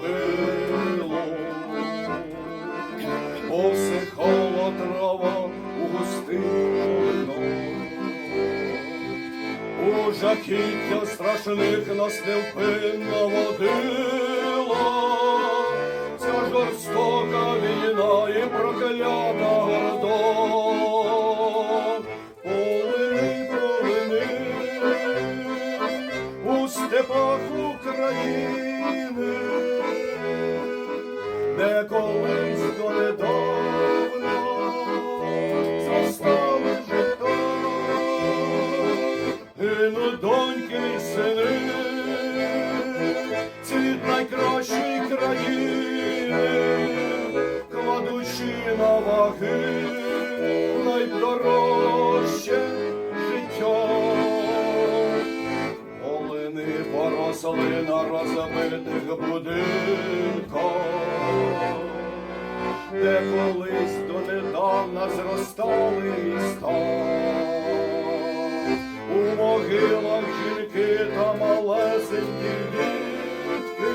пилу, посихала трава у густину, у жахіття страшних нас невпинно водила, ця жорстока війна і проклята гордо. Степах України де колись донедавна зростали життя, гинуть доньки й сини, цвіт найкращої країни, кладучи на ваги найдорожче поросли на розбитих будинках, де колись донедавна зростали міста. У могилах жінки та малесенькі дітки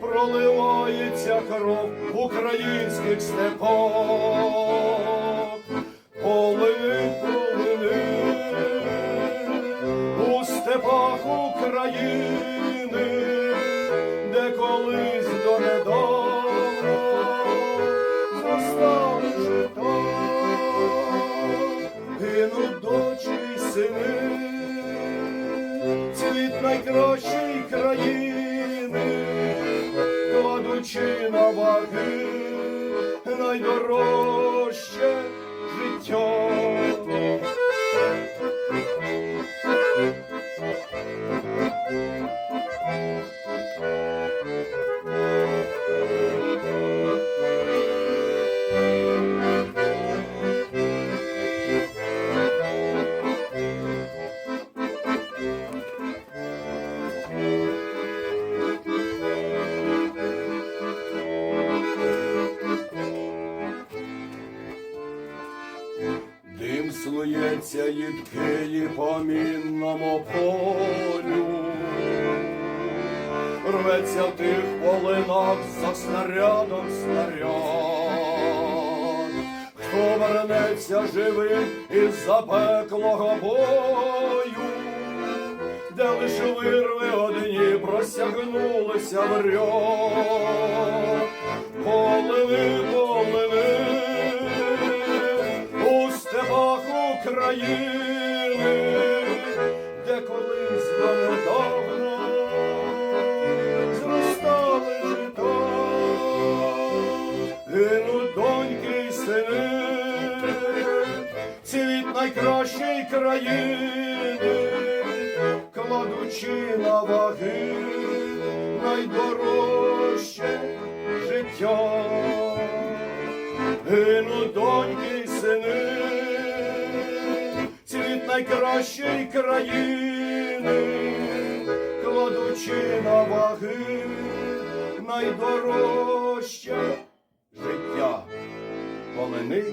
проливається кров українських степах. Степах України, де колись донедавна зростали жита, гинуть дочі й сини, цвіт найкращої країни, кладучи на ваги найдорожче Дим слується їдкий по мінному полю, рветься тих полинах за снарядом снаряд. Хто вернеться живим із запеклого бою, де лиш вирви одні просягнулися в ряд. України, де колись донедавна зростали жита, гинуть доньки й сини, цвіт найкращої країни, кладучи на ваги найдорожче життя. Гинуть доньки найкращої країни, кладучи на ваги найдорожче життя. Полини